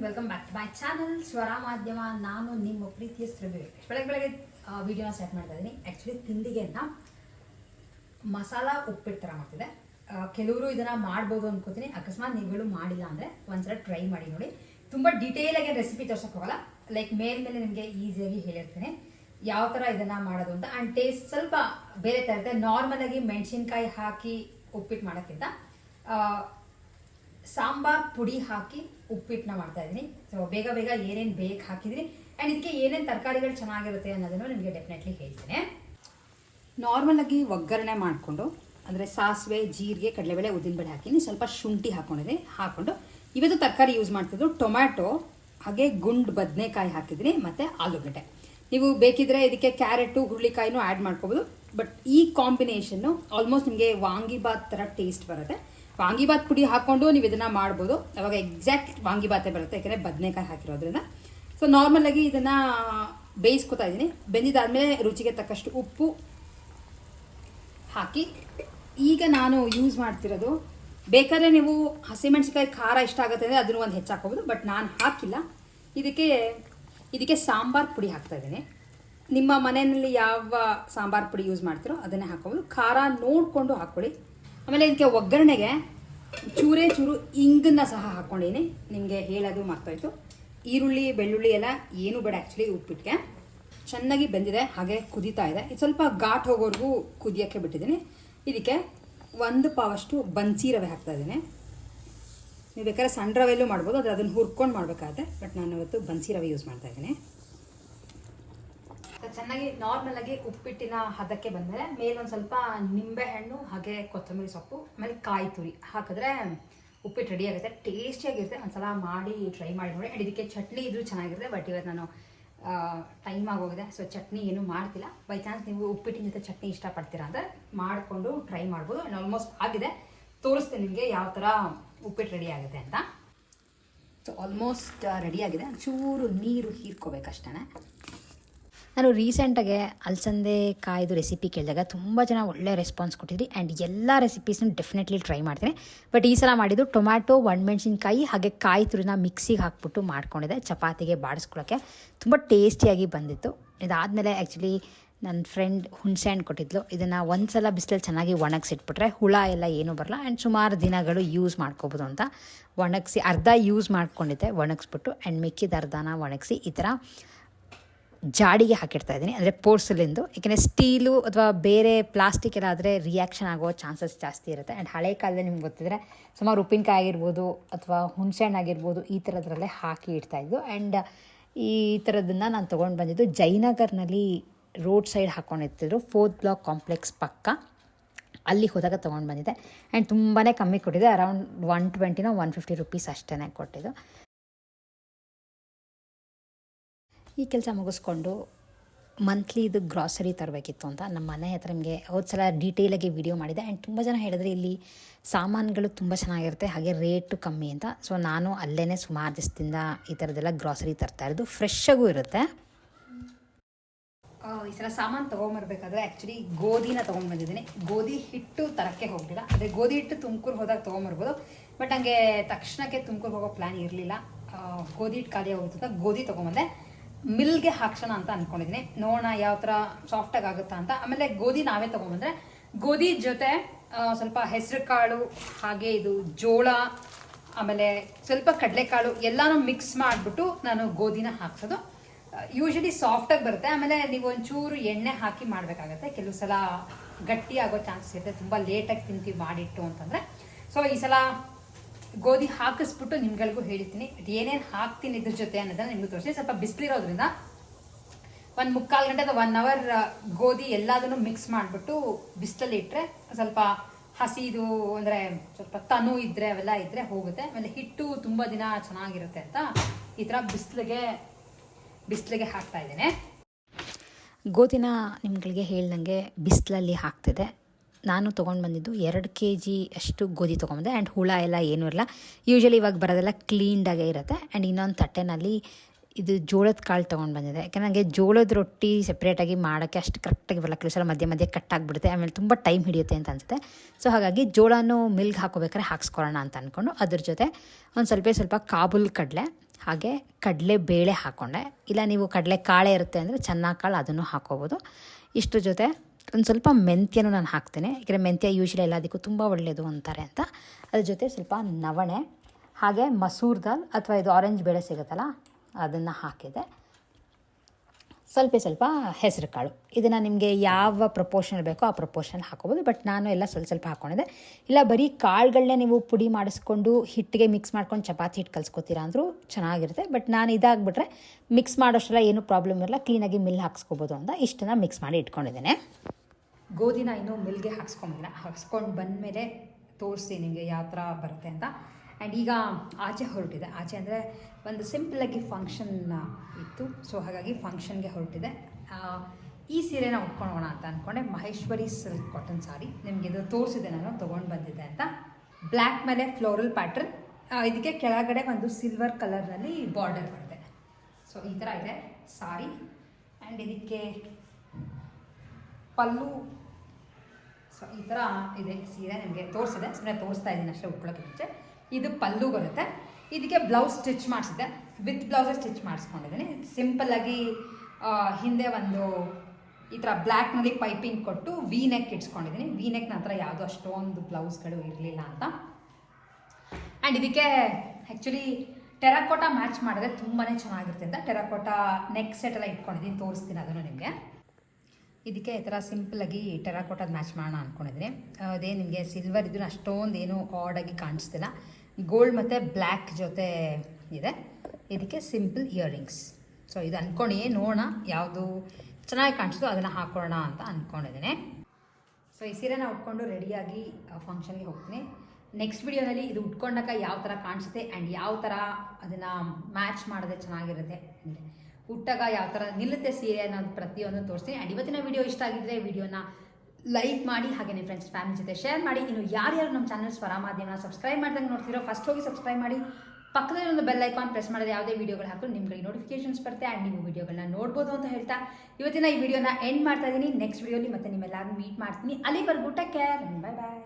ಮೈ channel Swara Madhyama ನಾನು ನಿಮ್ಮ ಪ್ರೀತಿಯ ಶ್ರೀದೇವಿ ಬೆಳಗ್ಗೆ ಬೆಳಗ್ಗೆ ವಿಡಿಯೋನ ಸೆಟ್ ಮಾಡ್ತಾ ಇದ್ದೀನಿ. ಆ್ಯಕ್ಚುಲಿ ತಿಂಡಿಗೆ ಮಸಾಲ ಉಪ್ಪಿಟ್ಟು ಥರ ಮಾಡ್ತಿದೆ ಕೆಲವರು ಇದನ್ನು ಮಾಡ್ಬೋದು ಅನ್ಕೋತೀನಿ. ಅಕಸ್ಮಾತ್ ನೀವುಗಳು ಮಾಡಿಲ್ಲ ಅಂದರೆ ಒಂದ್ಸಲ ಟ್ರೈ ಮಾಡಿ ನೋಡಿ. ತುಂಬ ಡೀಟೇಲಾಗಿ ರೆಸಿಪಿ ತೋರ್ಸೋಕ್ಕಾಗಲ್ಲ. ಲೈಕ್ ಮೇಲ್ಮೇಲೆ ನಿಮಗೆ ಈಸಿಯಾಗಿ ಹೇಳಿರ್ತೀನಿ. ಯಾವ ಥರ ಇದನ್ನು ಮಾಡೋದು ಅಂತ. ಆ್ಯಂಡ್ ಟೇಸ್ಟ್ ಸ್ವಲ್ಪ ಬೇರೆ ಥರ ಇರುತ್ತೆ. ನಾರ್ಮಲ್ ಆಗಿ ಮೆಣಸಿನ್ಕಾಯಿ ಹಾಕಿ ಉಪ್ಪಿಟ್ಟು ಮಾಡೋಕ್ಕಿಂತ ಸಾಂಬಾರ್ ಪುಡಿ ಹಾಕಿ ಉಪ್ಪಿಟ್ಟನ್ನ ಮಾಡ್ತಾ ಇದ್ದೀನಿ. ಸೊ ಬೇಗ ಬೇಗ ಏನೇನು ಬೇಕು ಹಾಕಿದ್ದೀನಿ ಆ್ಯಂಡ್ ಇದಕ್ಕೆ ಏನೇನು ತರಕಾರಿಗಳು ಚೆನ್ನಾಗಿರುತ್ತೆ ಅನ್ನೋದನ್ನು ನಿಮಗೆ ಡೆಫಿನೆಟ್ಲಿ ಹೇಳ್ತೇನೆ. ನಾರ್ಮಲಾಗಿ ಒಗ್ಗರಣೆ ಮಾಡಿಕೊಂಡು, ಅಂದರೆ ಸಾಸಿವೆ, ಜೀರಿಗೆ, ಕಡಲೆಬೇಳೆ ಉದ್ದಿನಬೇಳೆ ಹಾಕಿನಿ ಸ್ವಲ್ಪ ಶುಂಠಿ ಹಾಕೊಂಡಿದ್ದೀನಿ ಹಾಕ್ಕೊಂಡು ಇವತ್ತು ತರಕಾರಿ ಯೂಸ್ ಮಾಡ್ತಿದ್ರು ಟೊಮ್ಯಾಟೊ, ಹಾಗೆ ಗುಂಡು ಬದನೆಕಾಯಿ ಹಾಕಿದ್ದೀನಿ ಮತ್ತು ಆಲೂಗಡ್ಡೆ. ನೀವು ಬೇಕಿದ್ರೆ ಇದಕ್ಕೆ ಕ್ಯಾರೆಟು, ಹುರುಳಿಕಾಯಿನೂ ಆ್ಯಡ್ ಮಾಡ್ಕೋಬೋದು ಬಟ್ ಈ ಕಾಂಬಿನೇಷನ್ನು ಆಲ್ಮೋಸ್ಟ್ ನಿಮಗೆ ವಾಂಗಿಬಾತ್ ಥರ ಟೇಸ್ಟ್ ಬರುತ್ತೆ. ವಾಂಗಿಬಾತ್ ಪುಡಿ ಹಾಕ್ಕೊಂಡು ನೀವು ಇದನ್ನು ಮಾಡ್ಬೋದು. ಅವಾಗ ಎಕ್ಸಾಕ್ಟ್ ವಾಂಗಿಬಾತೆ ಬರುತ್ತೆ, ಯಾಕಂದರೆ ಬದನೆಕಾಯಿ ಹಾಕಿರೋದ್ರಿಂದ. ಸೊ ನಾರ್ಮಲ್ ಆಗಿ ಇದನ್ನು ಬೇಯಿಸ್ಕೊತಾ ಇದ್ದೀನಿ. ಬೆಂದಿದ್ದಾದಮೇಲೆ ರುಚಿಗೆ ತಕ್ಕಷ್ಟು ಉಪ್ಪು ಹಾಕಿ. ಈಗ ನಾನು ಯೂಸ್ ಮಾಡ್ತಿರೋದು, ಬೇಕಾದ್ರೆ ನೀವು ಹಸಿಮೆಣಸಿಕಾಯಿ ಖಾರ ಇಷ್ಟ ಆಗುತ್ತೆ ಅಂದರೆ ಅದನ್ನು ಒಂದು ಹೆಚ್ಚಾಕೋಬೋದು ಬಟ್ ನಾನು ಹಾಕಿಲ್ಲ. ಇದಕ್ಕೆ ಇದಕ್ಕೆ ಸಾಂಬಾರ್ ಪುಡಿ ಹಾಕ್ತಾ ಇದ್ದೀನಿ. ನಿಮ್ಮ ಮನೆಯಲ್ಲಿ ಯಾವ ಸಾಂಬಾರ್ ಪುಡಿ ಯೂಸ್ ಮಾಡ್ತೀರೋ ಅದನ್ನೇ ಹಾಕೋಬೋದು. ಖಾರ ನೋಡಿಕೊಂಡು ಹಾಕ್ಕೊಳ್ಳಿ. ಆಮೇಲೆ ಇದಕ್ಕೆ ಒಗ್ಗರಣೆಗೆ ಚೂರೇ ಚೂರು ಇಂಗನ್ನ ಸಹ ಹಾಕ್ಕೊಂಡಿನಿ ನಿಮಗೆ ಹೇಳೋದು ಮರ್ತೋಯ್ತು. ಈರುಳ್ಳಿ, ಬೆಳ್ಳುಳ್ಳಿ ಎಲ್ಲ ಏನು ಬೇಡ ಆ್ಯಕ್ಚುಲಿ ಉಪ್ಪಿಟ್ಟಿಗೆ ಚೆನ್ನಾಗಿ ಬೆಂದಿದೆ, ಹಾಗೆ ಕುದೀತಾ ಇದೆ. ಇದು ಸ್ವಲ್ಪ ಘಾಟ್ ಹೋಗೋವರೆಗೂ ಕುದಿಯೋಕ್ಕೆ ಬಿಟ್ಟಿದ್ದೀನಿ. ಇದಕ್ಕೆ ಒಂದು ಪಾವಷ್ಟು ಬನ್ಸಿ ರವೆ ಹಾಕ್ತಾ ಇದ್ದೀನಿ. ನೀವು ಬೇಕಾದ್ರೆ ಸಣ್ಣ ರವೆಯಲ್ಲೂ ಮಾಡ್ಬೋದು, ಆದರೆ ಅದನ್ನು ಹುರ್ಕೊಂಡು ಮಾಡಬೇಕಾಗತ್ತೆ. ಬಟ್ ನಾನು ಇವತ್ತು ಬನ್ಸಿ ರವೆ ಯೂಸ್ ಮಾಡ್ತಾ ಇದ್ದೀನಿ. ಚೆನ್ನಾಗಿ ನಾರ್ಮಲ್ ಆಗಿ ಉಪ್ಪಿಟ್ಟಿನ ಹದಕ್ಕೆ ಬಂದರೆ ಮೇಲೊಂದು ಸ್ವಲ್ಪ ನಿಂಬೆಹಣ್ಣು ಹಾಗೆ ಕೊತ್ತಂಬರಿ ಸೊಪ್ಪು, ಆಮೇಲೆ ಕಾಯಿ ತುರಿ ಹಾಕಿದ್ರೆ ಉಪ್ಪಿಟ್ಟು ರೆಡಿ ಆಗುತ್ತೆ. ಟೇಸ್ಟಿಯಾಗಿರುತ್ತೆ ಒಂದ್ಸಲ ಮಾಡಿ ಟ್ರೈ ಮಾಡಿ ನೋಡಿ. ಆ್ಯಂಡ್ ಇದಕ್ಕೆ ಚಟ್ನಿ ಇದ್ರೂ ಚೆನ್ನಾಗಿರುತ್ತೆ ಬಟ್ ಇವತ್ತು ನಾನು ಟೈಮ್ ಆಗೋಗಿದೆ ಸೊ ಚಟ್ನಿ ಏನೂ ಮಾಡ್ತಿಲ್ಲ. ಬೈ ಚಾನ್ಸ್ ನೀವು ಉಪ್ಪಿಟ್ಟಿನ ಜೊತೆ ಚಟ್ನಿ ಇಷ್ಟಪಡ್ತೀರಾ ಅಂದರೆ ಮಾಡಿಕೊಂಡು ಟ್ರೈ ಮಾಡ್ಬೋದು. ಆ್ಯಂಡ್ ಆಲ್ಮೋಸ್ಟ್ ಆಗಿದೆ. ತೋರಿಸ್ತೀನಿ ನಿಮಗೆ ಯಾವ ಥರ ಉಪ್ಪಿಟ್ಟು ರೆಡಿ ಆಗುತ್ತೆ ಅಂತ. ಸೊ ಆಲ್ಮೋಸ್ಟ್ ರೆಡಿ ಆಗಿದೆ. ಚೂರು ನೀರು ಹೀರ್ಕೋಬೇಕಷ್ಟೇ ನಾನು ರೀಸೆಂಟಾಗೆ ಅಲಸಂದೆ ಕಾಯ್ದು ರೆಸಿಪಿ ಕೇಳಿದಾಗ ತುಂಬ ಜನ ಒಳ್ಳೆ ರೆಸ್ಪಾನ್ಸ್ ಕೊಟ್ಟಿದ್ರಿ ಆ್ಯಂಡ್ ಎಲ್ಲ ರೆಸಿಪೀಸ್ನ ಡೆಫಿನೆಟ್ಲಿ ಟ್ರೈ ಮಾಡ್ತೀನಿ. ಬಟ್ ಈ ಸಲ ಮಾಡಿದ್ದು ಟೊಮ್ಯಾಟೊ, ಒಣಮೆಣ್ಸಿನ್ಕಾಯಿ ಹಾಗೆ ಕಾಯಿ ತುರಿನ ಮಿಕ್ಸಿಗೆ ಹಾಕ್ಬಿಟ್ಟು ಮಾಡ್ಕೊಂಡಿದ್ದೆ. ಚಪಾತಿಗೆ ಬಾಡಿಸ್ಕೊಳ್ಳೋಕ್ಕೆ ತುಂಬ ಟೇಸ್ಟಿಯಾಗಿ ಬಂದಿತ್ತು. ಇದಾದಮೇಲೆ ಆ್ಯಕ್ಚುಲಿ ನನ್ನ ಫ್ರೆಂಡ್ ಹುಣಸೆ ಹಣ್ಣು ಕೊಟ್ಟಿದ್ಲು. ಇದನ್ನು ಒಂದು ಸಲ ಬಿಸಿಲಲ್ಲಿ ಚೆನ್ನಾಗಿ ಒಣಗಿಸಿಟ್ಬಿಟ್ರೆ ಹುಳ ಎಲ್ಲ ಏನೂ ಬರಲ್ಲ ಆ್ಯಂಡ್ ಸುಮಾರು ದಿನಗಳು ಯೂಸ್ ಮಾಡ್ಕೋಬೋದು ಅಂತ ಒಣಗಿಸಿ ಅರ್ಧ ಯೂಸ್ ಮಾಡ್ಕೊಂಡಿದ್ದೆ. ಒಣಗಿಸ್ಬಿಟ್ಟು ಆ್ಯಂಡ್ ಮಿಕ್ಕಿದ ಅರ್ಧನ ಒಣಗಿಸಿ ಈ ಥರ ಜಾಡಿಗೆ ಹಾಕಿರ್ತಾ ಇದ್ದೀನಿ. ಅಂದರೆ ಪೋರ್ಸಲಿಂದು. ಏಕೆಂದರೆ ಸ್ಟೀಲು ಅಥವಾ ಬೇರೆ ಪ್ಲಾಸ್ಟಿಕ್ ಎಲ್ಲ ಆದರೆ ರಿಯಾಕ್ಷನ್ ಆಗೋ ಚಾನ್ಸಸ್ ಜಾಸ್ತಿ ಇರುತ್ತೆ. ಆ್ಯಂಡ್ ಹಳೆ ಕಾಲದಲ್ಲಿ ನಿಮ್ಗೆ ಗೊತ್ತಿದ್ರೆ ಸುಮಾರು ಉಪ್ಪಿನಕಾಯಿ ಆಗಿರ್ಬೋದು ಅಥವಾ ಹುಣಸೆಹಣ್ಣು ಆಗಿರ್ಬೋದು ಈ ಥರದ್ರಲ್ಲೇ ಹಾಕಿ ಇಡ್ತಾಯಿದ್ದು ಆ್ಯಂಡ್ ಈ ಥರದನ್ನು ನಾನು ತೊಗೊಂಡು ಬಂದಿದ್ದು ಜಯನಗರ್ನಲ್ಲಿ ರೋಡ್ ಸೈಡ್ ಹಾಕ್ಕೊಂಡಿರ್ತಿದ್ರು ಫೋರ್ತ್ ಬ್ಲಾಕ್ ಕಾಂಪ್ಲೆಕ್ಸ್ ಪಕ್ಕ. ಅಲ್ಲಿ ಹೋದಾಗ ತೊಗೊಂಡು ಬಂದಿದ್ದೆ. ಆ್ಯಂಡ್ ತುಂಬಾ ಕಮ್ಮಿ ಕೊಟ್ಟಿದೆ. ಅರೌಂಡ್ ಒನ್ ಟ್ವೆಂಟಿನ ಒನ್ ಫಿಫ್ಟಿ ರುಪೀಸ್ ಅಷ್ಟೇ ಕೊಟ್ಟಿದ್ದು. ಈ ಕೆಲಸ ಮುಗಿಸ್ಕೊಂಡು ಮಂತ್ಲಿ ಇದು ಗ್ರಾಸರಿ ತರಬೇಕಿತ್ತು ಅಂತ ನಮ್ಮ ಮನೆ ಹತ್ರ ನಿಮಗೆ ಹೋದ ಸಲ ಡೀಟೇಲಾಗಿ ವಿಡಿಯೋ ಮಾಡಿದೆ. ಆ್ಯಂಡ್ ತುಂಬ ಜನ ಹೇಳಿದ್ರೆ ಇಲ್ಲಿ ಸಾಮಾನುಗಳು ತುಂಬ ಚೆನ್ನಾಗಿರುತ್ತೆ, ಹಾಗೆ ರೇಟು ಕಮ್ಮಿ ಅಂತ. ಸೊ ನಾನು ಅಲ್ಲೇ ಸುಮಾರು ದಿವಸದಿಂದ ಈ ಥರದ್ದೆಲ್ಲ ಗ್ರಾಸರಿ ತರ್ತಾ ಇರೋದು. ಫ್ರೆಶ್ಶಾಗೂ ಇರುತ್ತೆ. ಈ ಸಲ ಸಾಮಾನು ತೊಗೊಂಬರ್ಬೇಕಾದ್ರೆ ಆ್ಯಕ್ಚುಲಿ ಗೋಧಿನ ತೊಗೊಂಡ್ಬಂದಿದ್ದೀನಿ ಗೋಧಿ ಹಿಟ್ಟು ತರಕ್ಕೆ ಹೋಗಲಿಲ್ಲ. ಅದೇ ಗೋಧಿ ಹಿಟ್ಟು ತುಮಕೂರು ಹೋದಾಗ ತೊಗೊಂಬರ್ಬೋದು. ಬಟ್ ಹಂಗೆ ತಕ್ಷಣಕ್ಕೆ ತುಮಕೂರು ಹೋಗೋ ಪ್ಲ್ಯಾನ್ ಇರಲಿಲ್ಲ. ಗೋಧಿ ಹಿಟ್ಟು ಖಾಲಿ ಹೋಗುತ್ತೆ ಗೋಧಿ ತೊಗೊಂಬಂದೆ. ಮಿಲ್ಗೆ ಹಾಕ್ಸೋಣ ಅಂತ ಅಂದ್ಕೊಂಡಿದ್ದೀನಿ ನೋಡೋಣ ಯಾವ ಥರ ಸಾಫ್ಟಾಗಿ ಆಗುತ್ತಾ ಅಂತ. ಆಮೇಲೆ ಗೋಧಿ ನಾವೇ ತೊಗೊಂಬಂದ್ರೆ ಗೋಧಿ ಜೊತೆ ಸ್ವಲ್ಪ ಹೆಸರು ಕಾಳು, ಹಾಗೆ ಇದು ಜೋಳ, ಆಮೇಲೆ ಸ್ವಲ್ಪ ಕಡಲೆಕಾಳು ಎಲ್ಲನೂ ಮಿಕ್ಸ್ ಮಾಡಿಬಿಟ್ಟು ನಾನು ಗೋಧಿನ ಹಾಕ್ಸೋದು. ಯೂಶಲಿ ಸಾಫ್ಟಾಗಿ ಬರುತ್ತೆ. ಆಮೇಲೆ ನೀವು ಒಂಚೂರು ಎಣ್ಣೆ ಹಾಕಿ ಮಾಡಬೇಕಾಗತ್ತೆ. ಕೆಲವು ಸಲ ಗಟ್ಟಿ ಆಗೋ ಚಾನ್ಸಸ್ ಇರುತ್ತೆ. ತುಂಬ ಲೇಟಾಗಿ ತಿಂತೀವಿ ಮಾಡಿಟ್ಟು ಅಂತಂದರೆ. ಸೊ ಈ ಸಲ ಗೋಧಿ ಹಾಕಿಸ್ಬಿಟ್ಟು ನಿಮ್ಗಳಿಗೂ ಹೇಳ್ತೀನಿ ಏನೇನು ಹಾಕ್ತೀನಿ ಇದ್ರ ಜೊತೆ ಅನ್ನೋದನ್ನ ನಿಮ್ಗೆ ತೋರಿಸಿ ಸ್ವಲ್ಪ ಬಿಸಿಲಿರೋದ್ರಿಂದ ಒಂದು ಮುಕ್ಕಾಲು ಗಂಟೆ ಅಥವಾ ಒನ್ ಅವರ್ ಗೋಧಿ ಎಲ್ಲದನ್ನು ಮಿಕ್ಸ್ ಮಾಡಿಬಿಟ್ಟು ಬಿಸಿಲಲ್ಲಿ ಇಟ್ಟರೆ ಸ್ವಲ್ಪ ಹಸಿದು ಅಂದರೆ ಸ್ವಲ್ಪ ತನು ಇದ್ದರೆ ಅವೆಲ್ಲ ಇದ್ದರೆ ಹೋಗುತ್ತೆ. ಆಮೇಲೆ ಹಿಟ್ಟು ತುಂಬ ದಿನ ಚೆನ್ನಾಗಿರುತ್ತೆ ಅಂತ ಈ ಥರ ಬಿಸಿಲಿಗೆ ಬಿಸಿಲಿಗೆ ಹಾಕ್ತಾ ಇದ್ದೇನೆ. ಗೋಧಿನ ನಿಮ್ಗಳಿಗೆ ಹೇಳ್ದಂಗೆ ಬಿಸಿಲಲ್ಲಿ ಹಾಕ್ತಿದೆ ನಾನು ತೊಗೊಂಡು ಬಂದಿದ್ದು ಎರಡು ಕೆ ಜಿ ಅಷ್ಟು ಗೋಧಿ ತೊಗೊಂಬಂದೆ ಆ್ಯಂಡ್ ಹುಳ ಎಲ್ಲ ಏನೂ ಇರಲ್ಲ. ಯೂಶ್ವಲಿ ಇವಾಗ ಬರೋದೆಲ್ಲ ಕ್ಲೀನ್ಡಾಗೇ ಇರುತ್ತೆ. ಆ್ಯಂಡ್ ಇನ್ನೊಂದು ತಟ್ಟೆನಲ್ಲಿ ಇದು ಜೋಳದ ಕಾಳು ತೊಗೊಂಡು ಬಂದಿದೆ. ಯಾಕಂದ್ರೆ ನನಗೆ ಜೋಳದ ರೊಟ್ಟಿ ಸಪ್ರೇಟಾಗಿ ಮಾಡೋಕ್ಕೆ ಅಷ್ಟು ಕರೆಕ್ಟಾಗಿ ಬರಲ್ಲ. ಕೆಲಸ ಮಧ್ಯೆ ಮಧ್ಯೆ ಆಗಿಬಿಡುತ್ತೆ. ಆಮೇಲೆ ತುಂಬ ಟೈಮ್ ಹಿಡಿಯುತ್ತೆ ಅಂತ ಅನಿಸುತ್ತೆ. ಸೊ ಹಾಗಾಗಿ ಜೋಳನೂ ಮಿಲ್ಕ್ ಹಾಕೋಬೇಕಾದ್ರೆ ಹಾಕ್ಸ್ಕೊಳ್ಳೋಣ ಅಂತ ಅಂದ್ಕೊಂಡು ಅದ್ರ ಜೊತೆ ಒಂದು ಸ್ವಲ್ಪ ಸ್ವಲ್ಪ ಕಾಬುಲ್ ಕಡಲೆ, ಹಾಗೆ ಕಡಲೆ ಬೇಳೆ ಹಾಕ್ಕೊಂಡೆ ಇಲ್ಲ ನೀವು ಕಡಲೆ ಕಾಳೆ ಇರುತ್ತೆ ಅಂದರೆ ಚೆನ್ನಾಗಿ ಕಾಳು ಅದನ್ನು ಹಾಕೋಬೋದು. ಇಷ್ಟ್ರ ಜೊತೆ ಒಂದು ಸ್ವಲ್ಪ ಮೆಂತ್ಯನೂ ನಾನು ಹಾಕ್ತೇನೆ. ಯಾಕಂದರೆ ಮೆಂತ್ಯ ಯೂಶ್ವಲಿ ಎಲ್ಲದಕ್ಕೂ ತುಂಬ ಒಳ್ಳೆಯದು ಅಂತಾರೆ ಅಂತ. ಅದ್ರ ಜೊತೆ ಸ್ವಲ್ಪ ನವಣೆ, ಹಾಗೆ ಮಸೂರ್ ದಾಲ್ ಅಥವಾ ಇದು ಆರೆಂಜ್ ಬೇಳೆ ಸಿಗುತ್ತಲ್ಲ, ಅದನ್ನು ಹಾಕಿದೆ. ಸ್ವಲ್ಪ ಸ್ವಲ್ಪ ಹೆಸರು ಕಾಳು. ಇದನ್ನು ನಿಮಗೆ ಯಾವ ಪ್ರಪೋರ್ಷನ್ ಬೇಕೋ ಆ ಪ್ರಪೋರ್ಷನ್ ಹಾಕೋಬೋದು. ಬಟ್ ನಾನು ಎಲ್ಲ ಸ್ವಲ್ಪ ಸ್ವಲ್ಪ ಹಾಕ್ಕೊಂಡಿದ್ದೆ ಇಲ್ಲ, ಬರೀ ಕಾಳುಗಳನ್ನೇ ನೀವು ಪುಡಿ ಮಾಡಿಸ್ಕೊಂಡು ಹಿಟ್ಟಿಗೆ ಮಿಕ್ಸ್ ಮಾಡ್ಕೊಂಡು ಚಪಾತಿ ಹಿಟ್ಟು ಕಲ್ಸ್ಕೋತೀರಾ ಅಂದರೂ ಚೆನ್ನಾಗಿರುತ್ತೆ. ಬಟ್ ನಾನು ಇದಾಗ್ಬಿಟ್ರೆ ಮಿಕ್ಸ್ ಮಾಡೋಷ್ಟೆಲ್ಲ ಏನೂ ಪ್ರಾಬ್ಲಮ್ ಇರಲ್ಲ. ಕ್ಲೀನಾಗಿ ಮಿಲ್ ಹಾಕ್ಸ್ಕೊಬೋದು ಅಂತ ಇಷ್ಟನ್ನು ಮಿಕ್ಸ್ ಮಾಡಿ ಇಟ್ಕೊಂಡಿದ್ದೇನೆ. ಗೋಧಿನ ಇನ್ನೂ ಮಿಲ್ಗೆ ಹಾಕ್ಸ್ಕೊಂಡಿಲ್ಲ. ಹಾಕ್ಸ್ಕೊಂಡು ಬಂದಮೇಲೆ ತೋರಿಸಿ ನಿಮಗೆ ಯಾವ ಥರ ಬರುತ್ತೆ ಅಂತ. ಆ್ಯಂಡ್ ಈಗ ಆಚೆ ಹೊರಟಿದೆ. ಆಚೆ ಅಂದರೆ ಒಂದು ಸಿಂಪಲ್ಲಾಗಿ ಫಂಕ್ಷನ್ ಇತ್ತು. ಸೊ ಹಾಗಾಗಿ ಫಂಕ್ಷನ್ಗೆ ಹೊರಟಿದೆ. ಈ ಸೀರೆನ ಉಟ್ಕೊಳ್ಳೋಣ ಅಂತ ಅಂದ್ಕೊಂಡೆ ಮಹೇಶ್ವರಿ ಸಿಲ್ಕ್ ಕಾಟನ್ ಸಾರಿ ನಿಮಗೆ ಇದು ತೋರಿಸಿದೆ ನಾನು, ತೊಗೊಂಡು ಬಂದಿದ್ದೆ ಅಂತ. ಬ್ಲ್ಯಾಕ್ ಮೇಲೆ ಫ್ಲೋರಲ್ ಪ್ಯಾಟ್ರನ್ ಇದಕ್ಕೆ ಕೆಳಗಡೆ ಒಂದು ಸಿಲ್ವರ್ ಕಲರ್ನಲ್ಲಿ ಬಾರ್ಡರ್ ಮಾಡಿದೆ ಸೊ ಈ ಥರ ಇದೆ ಸಾರಿ ಆ್ಯಂಡ್ ಇದಕ್ಕೆ ಪಲ್ಲು. ಸೊ ಈ ಥರ ಇದೆ ಸೀರೆ ನಿಮಗೆ ತೋರಿಸಿದೆ. ಸುಮ್ಮನೆ ತೋರಿಸ್ತಾ ಇದ್ದೀನಿ ಅಷ್ಟೇ ಉಟ್ಕೊಳ್ಳೋಕ್ಕೆ ಮುಂಚೆ. ಇದು ಪಲ್ಲು ಬರುತ್ತೆ. ಇದಕ್ಕೆ ಬ್ಲೌಸ್ ಸ್ಟಿಚ್ ಮಾಡಿಸಿದೆ ವಿತ್ ಬ್ಲೌಸ್ ಸ್ಟಿಚ್ ಮಾಡಿಸ್ಕೊಂಡಿದ್ದೀನಿ. ಸಿಂಪಲ್ಲಾಗಿ ಹಿಂದೆ ಒಂದು ಈ ಥರ ಬ್ಲ್ಯಾಕ್ನಲ್ಲಿ ಪೈಪಿಂಗ್ ಕೊಟ್ಟು ವಿ ನೆಕ್ ಇಟ್ಸ್ಕೊಂಡಿದ್ದೀನಿ. ವಿ ನೆಕ್ ನಂತರ ಯಾವುದೋ ಅಷ್ಟೊಂದು ಬ್ಲೌಸ್ಗಳು ಇರಲಿಲ್ಲ ಅಂತ. ಆ್ಯಂಡ್ ಇದಕ್ಕೆ ಆ್ಯಕ್ಚುಲಿ ಟೆರಾಕೋಟಾ ಮ್ಯಾಚ್ ಮಾಡಿದ್ರೆ ತುಂಬಾ ಚೆನ್ನಾಗಿರುತ್ತೆ ಅಂತ. ಟೆರಾಕೋಟಾ ನೆಕ್ ಸೆಟ್ ಎಲ್ಲ ಇಟ್ಕೊಂಡಿದ್ದೀನಿ. ತೋರಿಸ್ತೀನಿ ಅದನ್ನು ನಿಮಗೆ. ಇದಕ್ಕೆ ಈ ಥರ ಸಿಂಪಲಾಗಿ ಟೆರಾಕೋಟದ ಮ್ಯಾಚ್ ಮಾಡೋಣ ಅಂದ್ಕೊಂಡಿದ್ದೀನಿ ಅದೇ ನಿಮಗೆ ಸಿಲ್ವರ್ ಇದ್ರೂ ಅಷ್ಟೊಂದು ಏನೂ ಆಡಾಗಿ ಕಾಣಿಸ್ತಿಲ್ಲ. ಗೋಲ್ಡ್ ಮತ್ತು ಬ್ಲ್ಯಾಕ್ ಜೊತೆ ಇದೆ. ಇದಕ್ಕೆ ಸಿಂಪಲ್ ಇಯರಿಂಗ್ಸ್ ಸೊ ಇದು ಅಂದ್ಕೊಂಡು ನೋಡೋಣ, ಯಾವುದು ಚೆನ್ನಾಗಿ ಕಾಣಿಸ್ತು ಅದನ್ನು ಹಾಕೊಳ್ಳೋಣ ಅಂತ ಅಂದ್ಕೊಂಡಿದ್ದೀನಿ ಸೊ ಈ ಸೀರೆನ ಉಟ್ಕೊಂಡು ರೆಡಿಯಾಗಿ ಫಂಕ್ಷನ್ಗೆ ಹೋಗ್ತೀನಿ. ನೆಕ್ಸ್ಟ್ ವಿಡಿಯೋನಲ್ಲಿ ಇದು ಉಟ್ಕೊಂಡಾಗ ಯಾವ ಥರ ಕಾಣಿಸುತ್ತೆ ಆ್ಯಂಡ್ ಯಾವ ಥರ ಅದನ್ನು ಮ್ಯಾಚ್ ಮಾಡಿದ್ರೆ ಚೆನ್ನಾಗಿರುತ್ತೆ. ಉಟ್ಟಾಗ ಯಾವ ಥರ ನಿಲ್ಲುತ್ತೆ ಸೀರೆ ಅನ್ನೋದು ಪ್ರತಿಯೊಂದು ತೋರಿಸ್ತೀನಿ. ಆ್ಯಂಡ್ ಇವತ್ತಿನ ವಿಡಿಯೋ ಇಷ್ಟ ಆಗಿದ್ರೆ ವಿಡಿಯೋನ ಲೈಕ್ ಮಾಡಿ ಹಾಗೆ ನಿಮ್ಮ ಫ್ರೆಂಡ್ಸ್ ಫ್ಯಾಮಿಲಿ ಜೊತೆ ಶೇರ್ ಮಾಡಿ. ಇನ್ನು ಯಾರ್ಯಾರು ನಮ್ಮ ಚಾನಲ್ ಸ್ವರ ಸಬ್ಸ್ಕ್ರೈಬ್ ಮಾಡ್ದಂಗೆ ನೋಡ್ತಿರೋ ಫಸ್ಟ್ ಹೋಗಿ ಸಬ್ಸ್ಕ್ರೈಬ್ ಮಾಡಿ. ಪಕ್ಕದಲ್ಲಿ ಒಂದು ಬೆಲ್ ಐಕಾನ್ ಪ್ರೆಸ್ ಮಾಡಿದ್ರೆ ಯಾವುದೇ ವಿಡಿಯೋಗಳು ಹಾಕಿದ್ರು ನಿಮಗೆ ನೋಟಿಫಿಕೇಶನ್ಸ್ ಬರುತ್ತೆ ಆ್ಯಂಡ್ ನೀವು ವಿಡಿಯೋಗಳನ್ನ ನೋಡ್ಬೋದು ಅಂತ ಹೇಳ್ತಾ ಇವತ್ತಿನ ಈ ವಿಡಿಯೋನ ಎಂಡ್ ಮಾಡ್ತಾ ಇದ್ದೀನಿ. ನೆಕ್ಸ್ಟ್ ವಿಡಿಯೋಲಿ ಮತ್ತೆ ನಿಮ್ಮೆಲ್ಲರೂ ಮೀಟ್ ಮಾಡ್ತೀನಿ. ಅಲ್ಲಿವರೆಗೂ ಟೇಕ್ ಕೇರ್ ಬೈ ಬಾಯ್